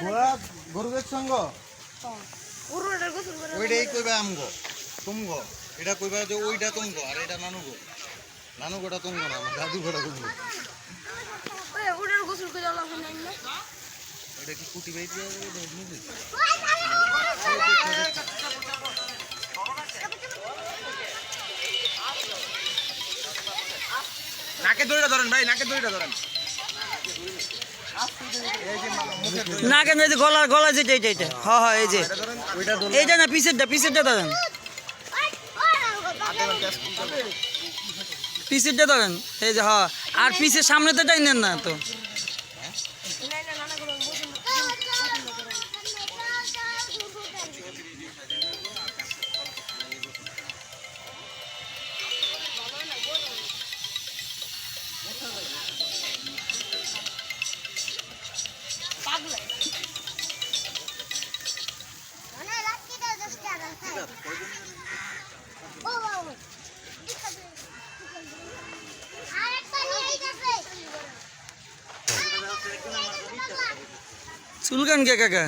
ফুয়াদ গরুদের সঙ্গ ওইটাই কইবা আমগো তুমগো। এটা কইবা যে ওইটা তুমগো আর এটা নানুগো। নানুগোটা তুমগো না আমার দাদু গোটা তুমগো। ওই ওটারে গোসল করালাম না এটা কি কুটি বাইতে নাকে দড়িটা ধরেন ভাই নাকে দড়িটা ধরেন। না কেন এই যে গলা গলা যেটা এইটা এইটা হ হ, এই যে। এইটা না, পিসেরটা পিসেরটা দাঁড়ান পিসেরটা দাঁড়ান এই যে হ্যাঁ আর পিসের সামনে তো টাইনেন না তো। চুলকান কে কাকা।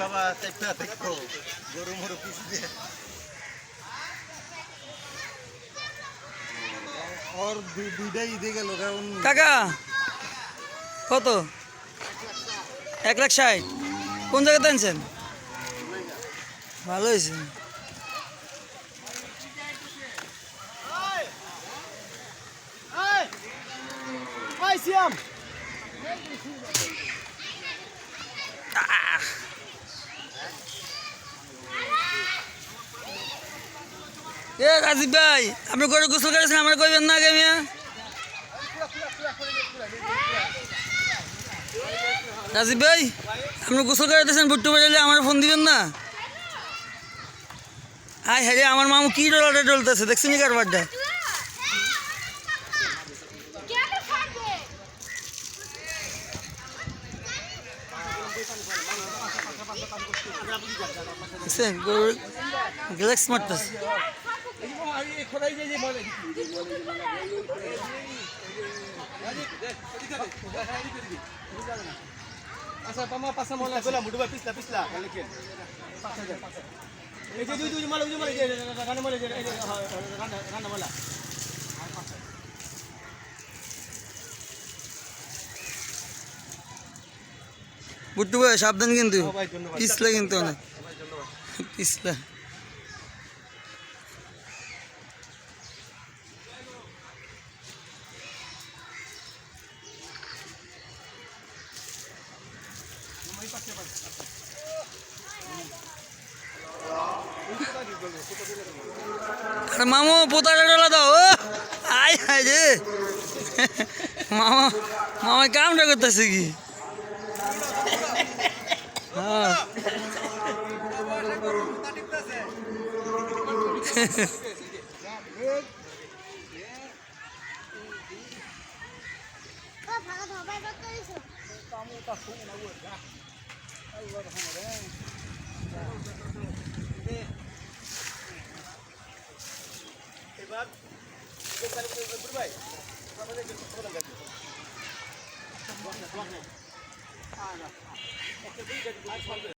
বাবা গরু মরু পিছ দুই- দুইটাই ঈদে গেল কারণ কাকা কত এক লাখ ষাট কোন জায়গাতে আনছেন ভালো হয়েছে আহ! এ রাজীব ভাই, আপনি করে গোসল করেছেন, আমার কইবেন না আগে মিয়া। রাজীব ভাই, আপনি গোসল করে দিয়েছেন, বুট্টু বেড়ালে আমার ফোন দিবেন না। আয় হ্যাঁ আমার মামু কি ডলাটা ডলতেছে দেখছি নি কারবারটা? গ্যালাক্স মারতেছে। আচ্ছা পামা পাসা মলা কইলা মুডু ভাই পিছলা পিছলা। কালে কে এই যে দুই দুই মালা দুই মালা এই যে রান্না মালা এই যে মালা। বুট্টু ভাই সাবধান কিন্তু। পিছলা কিন্তু অনেক। পিছলা। আরে মামু পোতা ডলা দাও, ও! আয় আয় রে। মামা মামা কামটা করতেছে কি? হ্যাঁ। এবার ভাই আমাদের কথা লাগবে একটা দুই গাড়ি